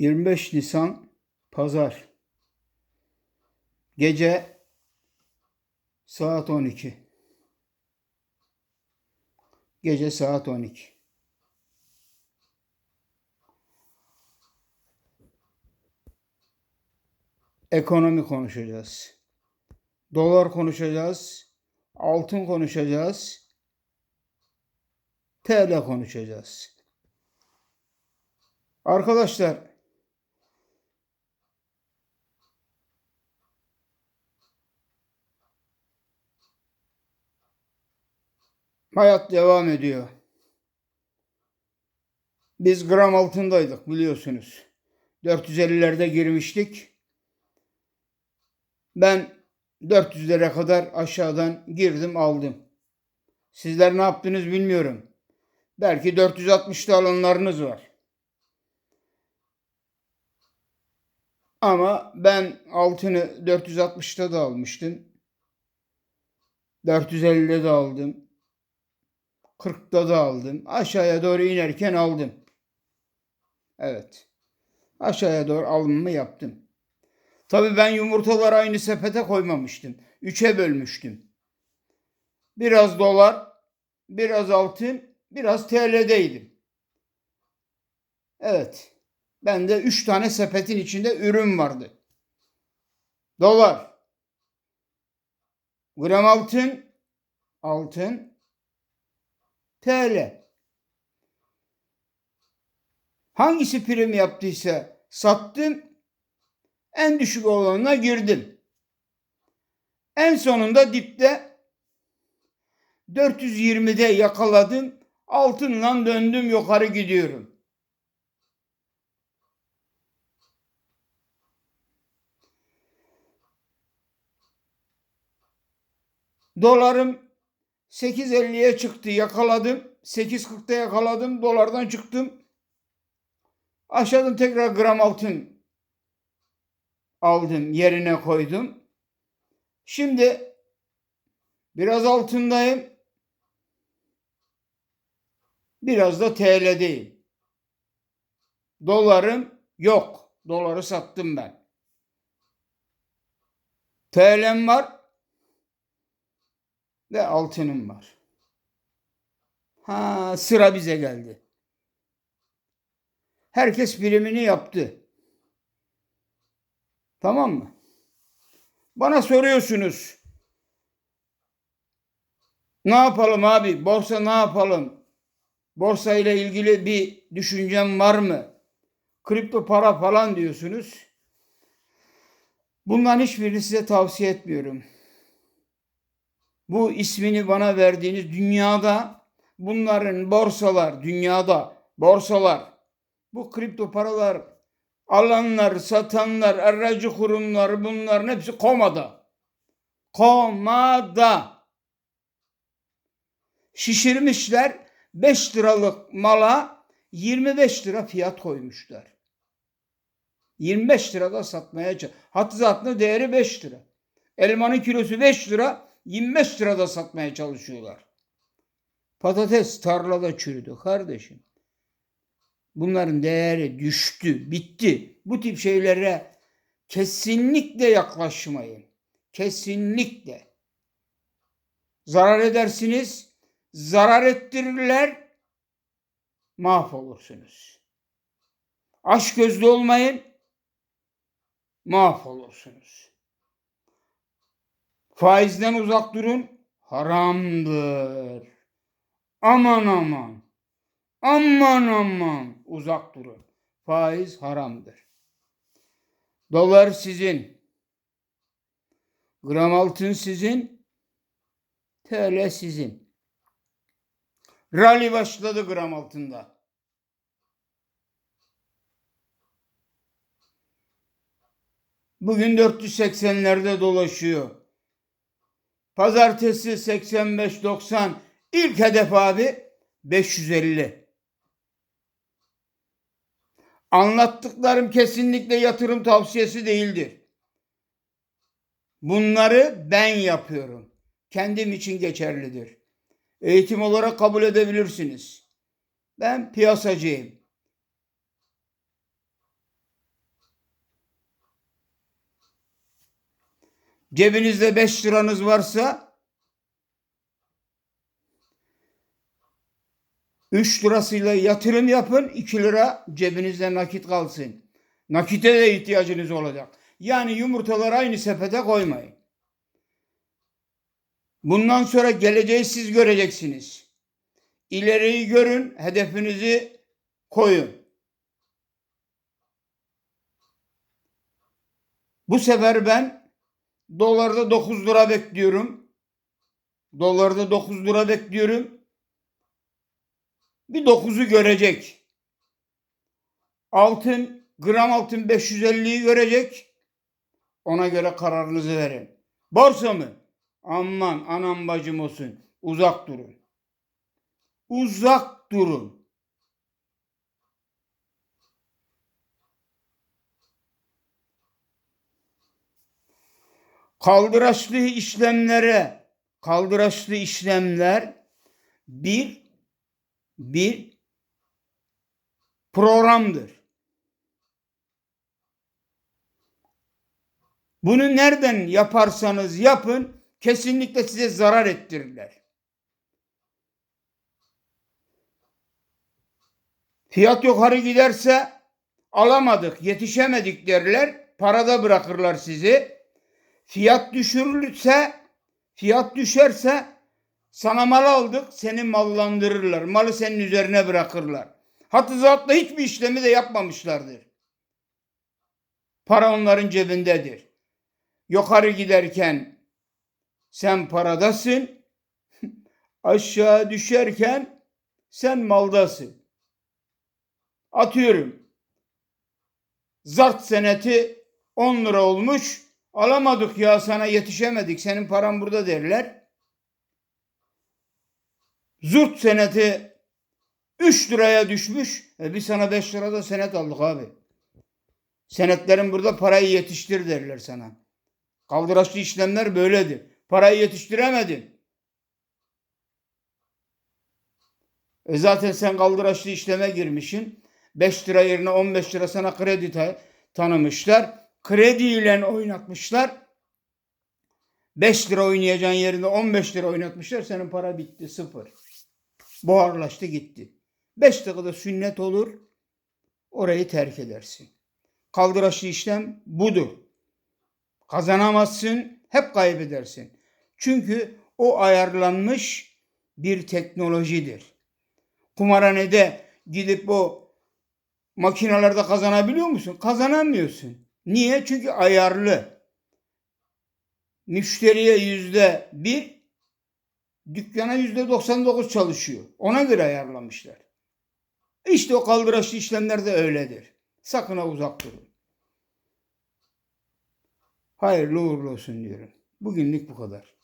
25 Nisan Pazar Gece saat 12 Gece saat 12 Ekonomi konuşacağız. Dolar konuşacağız. Altın konuşacağız. TL konuşacağız. Arkadaşlar hayat devam ediyor. Biz gram altındaydık biliyorsunuz. 450'lerde girmiştik. Ben 400'lere kadar aşağıdan girdim aldım. Sizler ne yaptınız bilmiyorum. Belki 460'da alanlarınız var. Ama ben altını 460'ta da almıştım. 450'de de aldım. 40'ta da aldım. Aşağıya doğru inerken aldım. Evet. Aşağıya doğru alımımı yaptım. Tabii ben yumurtaları aynı sepete koymamıştım. Üçe bölmüştüm. Biraz dolar, biraz altın, biraz TL'deydim. Evet. Bende üç tane sepetin içinde ürün vardı. Dolar, gram altın, altın, TL. Hangisi prim yaptıysa sattım, en düşük olanına girdim. En sonunda dipte 420'de yakaladım. Altınla döndüm yukarı gidiyorum. Dolarım 8.50'ye çıktı yakaladım. 8.40'da yakaladım. Dolardan çıktım. Aşağıdan tekrar gram altın aldım yerine koydum. Şimdi biraz altındayım. Biraz da TL'deyim. Dolarım yok. Doları sattım ben. TL'm var ve altınım var. Ha sıra bize geldi. Herkes primini yaptı. Tamam mı? Bana soruyorsunuz. Ne yapalım abi? Borsa ne yapalım? Borsa ile ilgili bir düşüncem var mı? Kripto para falan diyorsunuz. Bundan hiçbirini size tavsiye etmiyorum. Bu ismini bana verdiğiniz dünyada bunların borsalar, dünyada borsalar, bu kripto paralar alanlar, satanlar, aracı kurumlar bunların hepsi komada. Komada. Şişirmişler 5 liralık mala 25 lira fiyat koymuşlar. 25 lirada satmaya çalışıyor. Hattı zatlı değeri 5 lira. Elmanın kilosu 5 lira, 25 lirada satmaya çalışıyorlar. Patates tarlada çürüdü kardeşim. Bunların değeri düştü, bitti. Bu tip şeylere kesinlikle yaklaşmayın. Kesinlikle. Zarar edersiniz, zarar ettirirler, mahvolursunuz. Aşk gözlü olmayın, mahvolursunuz. Faizden uzak durun, haramdır. Aman aman. Aman aman uzak durun. Faiz haramdır. Dolar sizin. Gram altın sizin. TL sizin. Rally başladı gram altında. Bugün 480'lerde dolaşıyor. Pazartesi 85-90 ilk hedef abi 550. Anlattıklarım kesinlikle yatırım tavsiyesi değildir. Bunları ben yapıyorum. Kendim için geçerlidir. Eğitim olarak kabul edebilirsiniz. Ben piyasacıyım. Cebinizde 5 liranız varsa 3 lirasıyla yatırım yapın, 2 lira cebinizde nakit kalsın. Nakite de ihtiyacınız olacak. Yani yumurtaları aynı sepete koymayın. Bundan sonra geleceği siz göreceksiniz. İleriyi görün, hedefinizi koyun. Bu sefer ben dolarda 9 lira bekliyorum. Dolarda 9 lira bekliyorum. Bir 9'u görecek. Altın, gram altın 550'yi görecek. Ona göre kararınızı verin. Borsa mı? Aman anam bacım olsun. Uzak durun. Uzak durun. Kaldıraçlı işlemlere, kaldıraçlı işlemler bir bir programdır. Bunu nereden yaparsanız yapın kesinlikle size zarar ettirirler. Fiyat yukarı giderse alamadık, yetişemedik derler. Parada bırakırlar sizi. Fiyat düşürülürse, fiyat düşerse sana mal aldık, seni mallandırırlar. Malı senin üzerine bırakırlar. Hatta zatla hiçbir işlemi de yapmamışlardır. Para onların cebindedir. Yukarı giderken sen paradasın. Aşağı düşerken sen maldasın. Atıyorum. Zart seneti 10 lira olmuş. Alamadık ya sana yetişemedik. Senin paran burada derler. Zurt seneti 3 liraya düşmüş. E biz sana 5 lirada senet aldık abi. Senetlerin burada parayı yetiştir derler sana. Kaldıraçlı işlemler böyledir. Parayı yetiştiremedin. E zaten sen kaldıraçlı işleme girmişsin. 5 lira yerine 15 lira sana kredi ta- tanımışlar. Krediyle oynatmışlar. 5 lira oynayacağın yerine 15 lira oynatmışlar. Senin para bitti sıfır. Buharlaştı gitti. 5 dakikada sünnet olur. Orayı terk edersin. Kaldıraçlı işlem budur. Kazanamazsın, hep kaybedersin. Çünkü o ayarlanmış bir teknolojidir. Kumarhanede gidip o makinalarda kazanabiliyor musun? Kazanamıyorsun. Niye? Çünkü ayarlı. Müşteriye yüzde bir, dükkana yüzde 99 çalışıyor. Ona göre ayarlamışlar. İşte o kaldıraçlı işlemler de öyledir. Sakın ha uzak durun. Hayırlı uğurlu olsun diyorum. Bugünlük bu kadar.